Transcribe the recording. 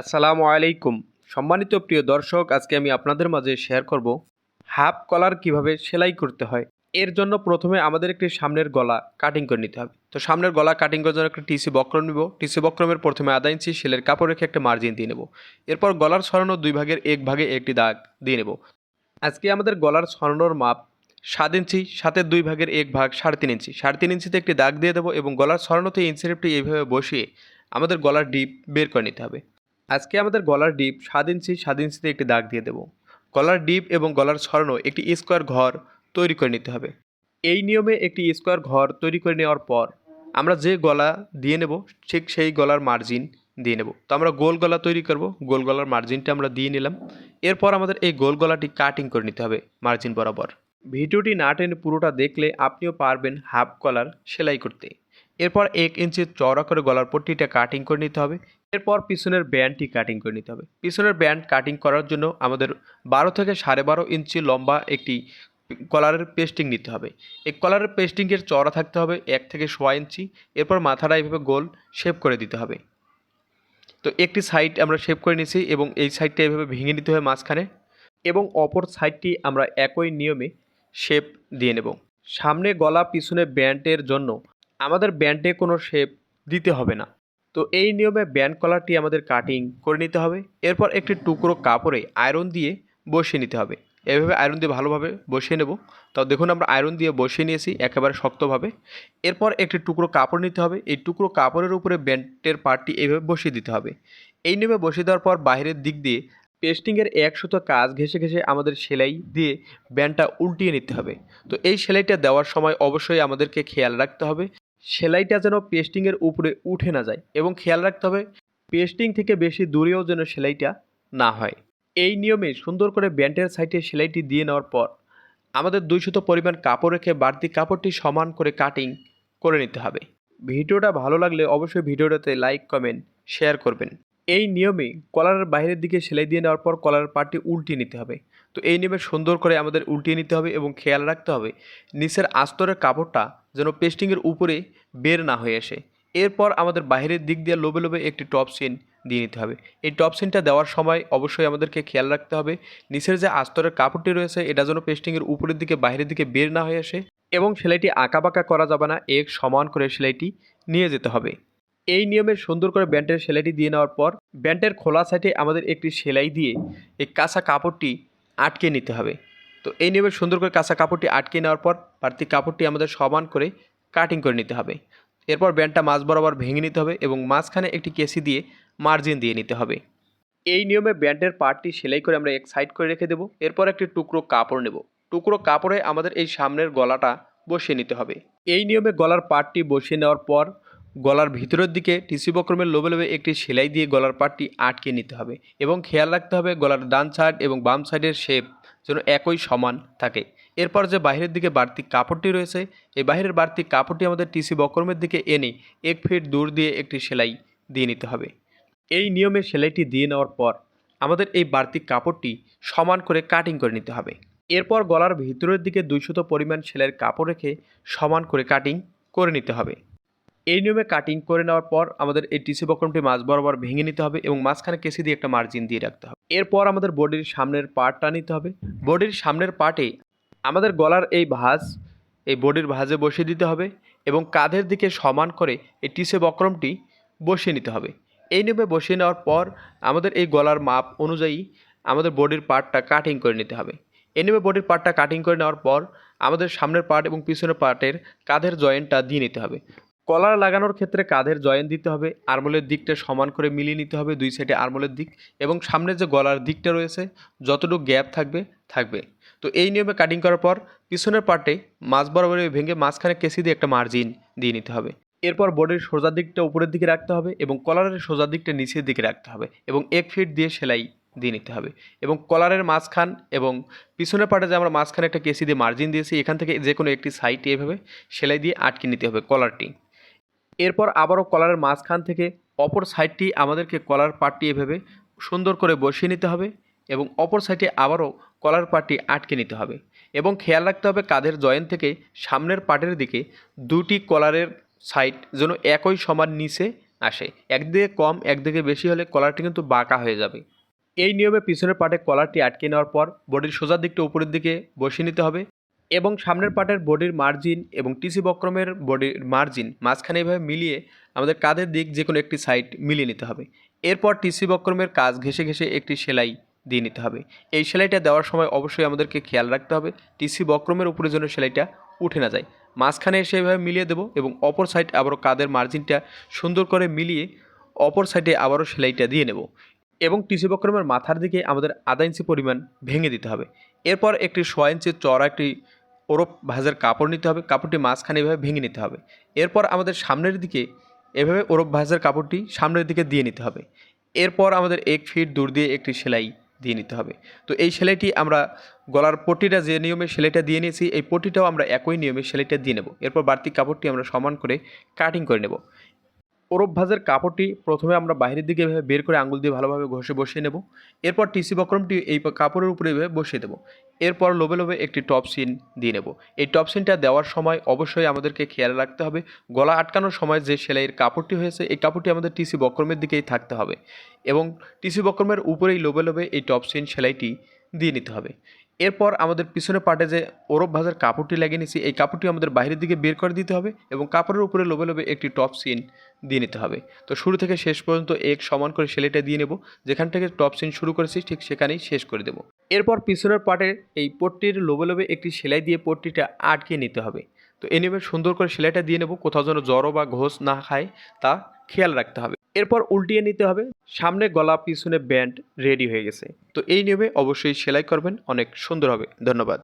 আসসালামু আলাইকুম। সম্মানিত প্রিয় দর্শক, আজকে আমি আপনাদের মাঝে শেয়ার করব হাফ কলার কীভাবে সেলাই করতে হয়। এর জন্য প্রথমে আমাদের একটি সামনের গলা কাটিং করে নিতে হবে। তো সামনের গলা কাটিং করার জন্য একটা টিসি বক্রম নিব। টিসি বক্রমের প্রথমে আধা ইঞ্চি সেলের কাপড় রেখে একটা মার্জিন দিয়ে নেব। এরপর গলার ছড়ানো দুই ভাগের এক ভাগে একটি দাগ দিয়ে নেব। আজকে আমাদের গলার ছড়ানোর মাপ সাত ইঞ্চি, সাতের দুই ভাগের এক ভাগ সাড়ে তিন ইঞ্চি। সাড়ে তিন ইঞ্চিতে একটি দাগ দিয়ে দেবো এবং গলার ছড়ানোতে ইঞ্চিরেপটি এইভাবে বসিয়ে আমাদের গলার ডিপ বের করে নিতে হবে। আজকে আমাদের গলার ডিপ সাত ইঞ্চি, সাত ইঞ্চিতে একটি দাগ দিয়ে দেবো। গলার ডিপ এবং গলার ছড়ানো একটি স্কোয়ার ঘর তৈরি করে নিতে হবে। এই নিয়মে একটি স্কোয়ার ঘর তৈরি করে নেওয়ার পর আমরা যে গলা দিয়ে নেব, ঠিক সেই গলার মার্জিন দিয়ে নেব। তো আমরা গোল গলা তৈরি করব, গোল গলার মার্জিনটা আমরা দিয়ে নিলাম। এরপর আমাদের এই গোল গলাটি কাটিং করে নিতে হবে মার্জিন বরাবর। ভিডিওটি না টেনে পুরোটা দেখলে আপনিও পারবেন হাফ কলার সেলাই করতে। এরপর এক ইঞ্চি চওড়া করে গলার পট্টিটা কাটিং করে নিতে হবে। এরপর পিছনের ব্যান্ডটি কাটিং করে নিতে হবে। পিছনের ব্যান্ড কাটিং করার জন্য আমাদের বারো থেকে সাড়ে বারো ইঞ্চি লম্বা একটি কলারের পেস্টিং নিতে হবে। এই কলারের পেস্টিংয়ের চওড়া থাকতে হবে এক থেকে সোয়া ইঞ্চি। এরপর মাথাটা এইভাবে গোল শেপ করে দিতে হবে। তো একটি সাইড আমরা শেপ করে নিয়েছি এবং এই সাইডটা এভাবে ভেঙে নিতে হবে মাঝখানে এবং অপর সাইডটি আমরা একই নিয়মে শেপ দিয়ে নেব। সামনে গলা পিছনে ব্যান্ডের জন্য আমাদের ব্যান্ডে কোনো শেপ দিতে হবে না। তো এই নিয়মে ব্যান্ড কলারটি আমাদের কাটিং করে নিতে হবে। এরপর একটি টুকরো কাপড়ে আয়রন দিয়ে বসিয়ে নিতে হবে। এভাবে আয়রন দিয়ে ভালোভাবে বসিয়ে নেব। তাও দেখুন আমরা আয়রন দিয়ে বসিয়ে নিয়েছি একেবারে শক্তভাবে। এরপর একটি টুকরো কাপড় নিতে হবে। এই টুকরো কাপড়ের উপরে ব্যান্ডের পার্টটি এইভাবে বসিয়ে দিতে হবে। এই নিয়মে বসিয়ে দেওয়ার পর বাইরের দিক দিয়ে পেস্টিংয়ের এক সুতো কাজ ঘেসে ঘেসে আমাদের সেলাই দিয়ে ব্যান্ডটা উল্টিয়ে নিতে হবে। তো এই সেলাইটা দেওয়ার সময় অবশ্যই আমাদেরকে খেয়াল রাখতে হবে। সেলাইটা যেন পেস্টিংয়ের উপরে উঠে না যায় এবং খেয়াল রাখতে হবে, পেস্টিং থেকে বেশি দূরেও যেন সেলাইটা না হয়। এই নিয়মে সুন্দর করে ব্যান্ডের সাইডে সেলাইটি দিয়ে নেওয়ার পর, আমাদের দুইশত পরিমাণ কাপড় রেখে বাড়তি কাপড়টি সমান করে কাটিং করে নিতে হবে। ভিডিওটা ভালো লাগলে অবশ্যই ভিডিওটাতে লাইক, কমেন্ট, শেয়ার করবেন। এই নিয়মে কলারের বাইরের দিকে সেলাই দিয়ে নেওয়ার পর কলারের পার্টটি উল্টিয়ে নিতে হবে। তো এই নিয়মে সুন্দর করে আমাদের উল্টিয়ে নিতে হবে এবং খেয়াল রাখতে হবে নিচের আস্তরের কাপড়টা যেন পেস্টিংয়ের উপরে বের না হয়ে আসে। এরপর আমাদের বাইরের দিক দিয়ে লোবে লোবে একটি টপ সিন দিয়ে নিতে হবে। এই টপ সিনটা দেওয়ার সময় অবশ্যই আমাদেরকে খেয়াল রাখতে হবে নিচের যে আস্তরের কাপড়টি রয়েছে এটা যেন পেস্টিংয়ের উপরের দিকে বাইরের দিকে বের না হয়ে আসে এবং সেলাইটি আঁকাবাঁকা করা যাবে না, এক সমান করে সেলাইটি নিয়ে যেতে হবে। এই নিয়মে সুন্দর করে ব্যান্ডের সেলাইটি দিয়ে নেওয়ার পর ব্যান্ডের খোলা সাইডে আমাদের একটি সেলাই দিয়ে এই কাঁচা কাপড়টি আটকে নিতে হবে। তো এই নিয়মে সুন্দর করে কাঁচা কাপড়টি আটকে নেওয়ার পর বাড়তি কাপড়টি আমাদের সমান করে কাটিং করে নিতে হবে। এরপর ব্যান্ডটা মাছ বরাবর ভেঙে নিতে হবে এবং মাঝখানে একটি কেসি দিয়ে মার্জিন দিয়ে নিতে হবে। এই নিয়মে ব্যান্ডের পার্টটি সেলাই করে আমরা এক সাইড করে রেখে দেবো। এরপর একটি টুকরো কাপড় নেব। টুকরো কাপড়ে আমাদের এই সামনের গলাটা বসিয়ে নিতে হবে। এই নিয়মে গলার পার্টটি বসিয়ে নেওয়ার পর গলার ভিতরের দিকে টিসি বক্রমের লোবে লোবে একটি সেলাই দিয়ে গলার পাটটি আটকে নিতে হবে এবং খেয়াল রাখতে হবে গলার ডান সাইড এবং বাম সাইডের শেপ যেন একই সমান থাকে। এরপর যে বাইরের দিকে বাড়তি কাপড়টি রয়েছে, এই বাইরের বাড়তি কাপড়টি আমাদের টিসি বক্রমের দিকে এনে এক ফিট দূর দিয়ে একটি সেলাই দিয়ে নিতে হবে। এই নিয়মে সেলাইটি দিয়ে নেওয়ার পর আমাদের এই বাড়তি কাপড়টি সমান করে কাটিং করে নিতে হবে। এরপর গলার ভিতরের দিকে দুইশত পরিমাণ সেলাইয়ের কাপড় রেখে সমান করে কাটিং করে নিতে হবে। এই নিয়মে কাটিং করে নেওয়ার পর আমাদের এই টিসি বক্রমটি মাছ বরাবর ভেঙে নিতে হবে এবং মাঝখানে কেসি দিয়ে একটা মার্জিন দিয়ে রাখতে হবে। এরপর আমাদের বডির সামনের পার্টটা নিতে হবে। বডির সামনের পার্টে আমাদের গলার এই ভাঁজ, এই বডির ভাঁজে বসিয়ে দিতে হবে এবং কাঁধের দিকে সমান করে এই টিসে বক্রমটি বসিয়ে নিতে হবে। এই নিয়মে বসিয়ে নেওয়ার পর আমাদের এই গলার মাপ অনুযায়ী আমাদের বডির পার্টটা কাটিং করে নিতে হবে। এই নিয়মে বডির পার্টটা কাটিং করে নেওয়ার পর আমাদের সামনের পার্ট এবং পিছনের পার্টের কাঁধের জয়েন্টটা দিয়ে নিতে হবে। কলার লাগানোর ক্ষেত্রে কাঁধের জয়েন দিতে হবে, আরমোলের দিকটা সমান করে মিলিয়ে নিতে হবে দুই সাইডে আরমোলের দিক এবং সামনে যে গলার দিকটা রয়েছে, যতটুকু গ্যাপ থাকবে থাকবে। তো এই নিয়মে কাটিং করার পর পিছনের পার্টে মাছ বরাবর ভেঙে মাঝখানে কেসি দিয়ে একটা মার্জিন দিয়ে নিতে হবে। এরপর বোর্ডের সোজা দিকটা উপরের দিকে রাখতে হবে এবং কলারের সোজা দিকটা নিচের দিকে রাখতে হবে এবং এক ফিট দিয়ে সেলাই দিয়ে নিতে হবে এবং কলারের মাঝখান এবং পিছনের পার্টে যে আমরা মাঝখানে একটা কেসি দিয়ে মার্জিন দিয়েছি, এখান থেকে যে কোনো একটি সাইডে এভাবে সেলাই দিয়ে আটকে নিতে হবে কলারটি। এরপর আবারও কলারের মাঝখান থেকে অপর সাইডটি আমাদেরকে কলার পাটটি এভাবে সুন্দর করে বসিয়ে নিতে হবে এবং অপর সাইডে আবারও কলার পাটটি আটকে নিতে হবে এবং খেয়াল রাখতে হবে কাঁধের জয়েন থেকে সামনের পাটের দিকে দুটি কলারের সাইড যেন একই সমান নিচে আসে। একদিকে কম, একদিকে বেশি হলে কলারটি কিন্তু বাঁকা হয়ে যাবে। এই নিয়মে পিছনের পাটে কলারটি আটকে নেওয়ার পর বডির সোজা দিকটা উপরের দিকে বসিয়ে নিতে হবে। এবং সামনের পাটের বডির মার্জিন এবং টিসি বক্রমের বডির মার্জিন মাঝখানে এভাবে মিলিয়ে আমাদের কাঁধের দিক যে কোনো একটি সাইড মিলিয়ে নিতে হবে। এরপর টিসি বক্রমের কাজ ঘেসে ঘেসে একটি সেলাই দিয়ে নিতে হবে। এই সেলাইটা দেওয়ার সময় অবশ্যই আমাদেরকে খেয়াল রাখতে হবে টিসি বক্রমের উপরে যেন সেলাইটা উঠে না যায়। মাঝখানে এসে এভাবে মিলিয়ে দেবো এবং অপর সাইড আবারও কাঁধের মার্জিনটা সুন্দর করে মিলিয়ে অপর সাইডে আবারও সেলাইটা দিয়ে নেব। এবং টিসি বক্রমের মাথার দিকে আমাদের আধা ইঞ্চি পরিমাণ ভেঙে দিতে হবে। এরপর একটি ছ ইঞ্চি চড়া একটি ওরপ ভাজের কাপড় নিতে হবে, কাপড়টি মাঝখানে এভাবে ভেঙে নিতে হবে। এরপর আমাদের সামনের দিকে এভাবে ওরপ ভাজের কাপড়টি সামনের দিকে দিয়ে নিতে হবে। এরপর আমাদের এক ফিট দূর দিয়ে একটি সেলাই দিয়ে নিতে হবে। তো এই সেলাইটি আমরা গলার পটিটা যে নিয়মে সেলাইটা দিয়ে নিয়েছি, এই পটিটাও আমরা একই নিয়মে সেলাইটা দিয়ে নেব। এরপর বাড়তি কাপড়টি আমরা সমান করে কাটিং করে নেব। ওরব ভাজের কাপড়টি প্রথমে আমরা বাইরের দিকে এভাবে বের করে আঙুল দিয়ে ভালোভাবে ঘষে বসিয়ে নেব। এরপর টিসি বক্রমটি এই কাপড়ের উপরে এভাবে বসিয়ে দেবো। এরপর লোবে লোবে একটি টপ সিন দিয়ে নেব। এই টপ সিনটা দেওয়ার সময় অবশ্যই আমাদেরকে খেয়াল রাখতে হবে। গলা আটকানোর সময় যে সেলাইয়ের কাপড়টি হয়েছে, এই কাপড়টি আমাদের টিসি বক্রমের দিকেই থাকতে হবে এবং টিসি বক্রমের উপরেই লোবে লোবে এই টপ সিন সেলাইটি দিয়ে নিতে হবে। এরপর আমাদের পিছনে পাটে যে ওরব ভাজার কাপড়টি লাগিয়ে নিয়েছি এই কাপড়টি আমাদের বাইরের দিকে বের করে দিতে হবে এবং কাপড়ের উপরে লোবে লোবে একটি টপ সিন দিয়ে নিতে হবে। তো শুরু থেকে শেষ পর্যন্ত এক সমান করে সেলাইটা দিয়ে নেব, যেখান থেকে টপ সিন শুরু করেছি ঠিক সেখানেই শেষ করে দেব। এরপর পিছনের পাটের এই পট্টির লোবে লোবে একটি সেলাই দিয়ে পট্টিটা আটকে নিতে হবে। তো নিয়মে সুন্দর করে সেলাইটা দিয়ে নেব, কোথাও যেন জড়ো বা ঘোষ না খায় তা খেয়াল রাখতে হবে। এরপর উল্টিয়ে নিতে হবে। সামনে গলা, পিছনে ব্যান্ড রেডি হয়ে গেছে। তো এই নিয়মে অবশ্যই সেলাই করবেন, অনেক সুন্দর হবে। ধন্যবাদ।